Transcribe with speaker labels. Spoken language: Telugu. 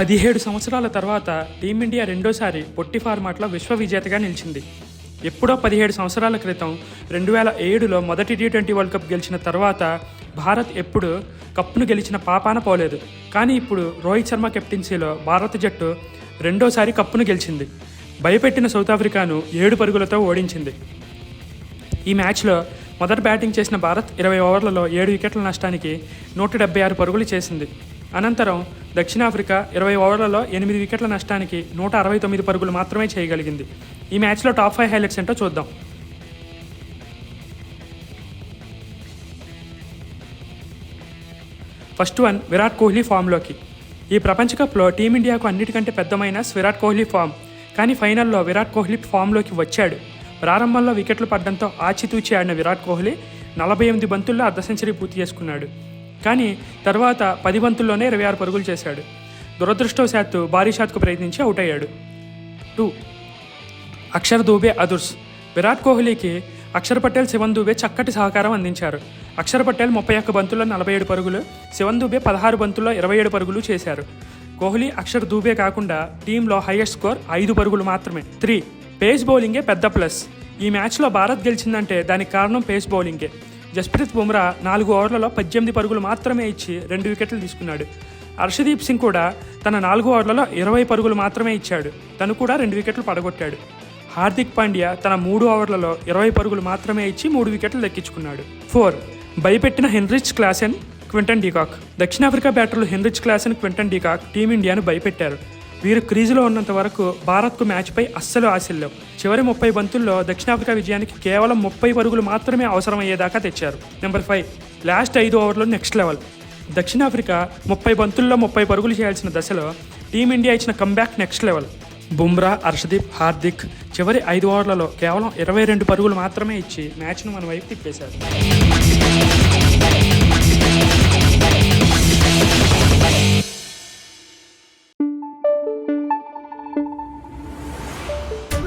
Speaker 1: పదిహేడు సంవత్సరాల తర్వాత టీమిండియా రెండోసారి పొట్టి ఫార్మాట్లో విశ్వ విజేతగా నిలిచింది. ఎప్పుడో పదిహేడు సంవత్సరాల క్రితం రెండు వేల ఏడులో మొదటి టీ ట్వంటీ వరల్డ్ కప్ గెలిచిన తర్వాత భారత్ ఎప్పుడు కప్ను గెలిచిన పాపాన పోలేదు. కానీ ఇప్పుడు రోహిత్ శర్మ కెప్టెన్సీలో భారత జట్టు రెండోసారి కప్పును గెలిచింది. భయపెట్టిన సౌత్ ఆఫ్రికాను ఏడు పరుగులతో ఓడించింది. ఈ మ్యాచ్లో మొదట బ్యాటింగ్ చేసిన భారత్ ఇరవై ఓవర్లలో ఏడు వికెట్ల నష్టానికి నూట డెబ్బై ఆరు పరుగులు చేసింది. అనంతరం దక్షిణాఫ్రికా ఇరవై ఓవర్లలో ఎనిమిది వికెట్ల నష్టానికి నూట అరవై తొమ్మిది పరుగులు మాత్రమే చేయగలిగింది. ఈ మ్యాచ్లో టాప్ ఫైవ్ హైలైట్స్ ఏంటో చూద్దాం. ఫస్ట్ వన్ విరాట్ కోహ్లీ ఫామ్లోకి. ఈ ప్రపంచ కప్లో టీమిండియాకు అన్నిటికంటే పెద్దమైన విరాట్ కోహ్లీ ఫామ్. కానీ ఫైనల్లో విరాట్ కోహ్లీ ఫామ్లోకి వచ్చాడు. ప్రారంభంలో వికెట్లు పడడంతో ఆచితూచి ఆడిన విరాట్ కోహ్లీ నలభై ఎనిమిది బంతుల్లో అర్ధ సెంచరీ పూర్తి చేసుకున్నాడు. కానీ తర్వాత పది బంతుల్లోనే ఇరవై ఆరు పరుగులు చేశాడు. దురదృష్టవశాత్తు భారీ ప్రయత్నించి అవుట్ అయ్యాడు. టూ. అక్షర్ దూబే అదుర్స్. విరాట్ కోహ్లీకి అక్షర్ పటేల్ శివన్ దూబే చక్కటి సహకారం అందించారు. అక్షర్ పటేల్ ముప్పై ఒక్క బంతుల్లో నలభై ఏడు పరుగులు శివన్ దూబే పదహారు బంతుల్లో ఇరవై ఏడు పరుగులు చేశారు. కోహ్లీ అక్షర్ దూబే కాకుండా టీంలో హైయెస్ట్ స్కోర్ ఐదు పరుగులు మాత్రమే. త్రీ. పేస్ బౌలింగే పెద్ద ప్లస్. ఈ మ్యాచ్లో భారత్ గెలిచిందంటే దానికి కారణం పేస్ బౌలింగే. జస్ప్రీత్ బుమ్రా నాలుగు ఓవర్లలో పద్దెనిమిది పరుగులు మాత్రమే ఇచ్చి రెండు వికెట్లు తీసుకున్నాడు. హర్షదీప్ సింగ్ కూడా తన నాలుగు ఓవర్లలో ఇరవై పరుగులు మాత్రమే ఇచ్చాడు. తను కూడా రెండు వికెట్లు పడగొట్టాడు. హార్దిక్ పాండ్యా తన మూడు ఓవర్లలో ఇరవై పరుగులు మాత్రమే ఇచ్చి మూడు వికెట్లు దక్కించుకున్నాడు four. భయపెట్టిన Heinrich Klaasen Quinton de Kock. దక్షిణాఫ్రికా బ్యాటర్లు Heinrich Klaasen Quinton de Kock టీమిండియాను భయపెట్టారు. వీరు క్రీజులో ఉన్నంత వరకు భారత్కు మ్యాచ్పై అస్సలు ఆశలు చివరి ముప్పై బంతుల్లో దక్షిణాఫ్రికా విజయానికి కేవలం ముప్పై పరుగులు మాత్రమే అవసరమయ్యేదాకా తెచ్చారు. నెంబర్ ఫైవ్ లాస్ట్ ఐదు ఓవర్లు నెక్స్ట్ లెవెల్. దక్షిణాఫ్రికా ముప్పై బంతుల్లో ముప్పై పరుగులు చేయాల్సిన దశలో టీమిండియా ఇచ్చిన comeback next level. Bumrah Harshdeep Hardik చివరి ఐదు ఓవర్లలో కేవలం ఇరవై రెండు పరుగులు మాత్రమే ఇచ్చి మ్యాచ్ను మన వైపు తిప్పేశారు.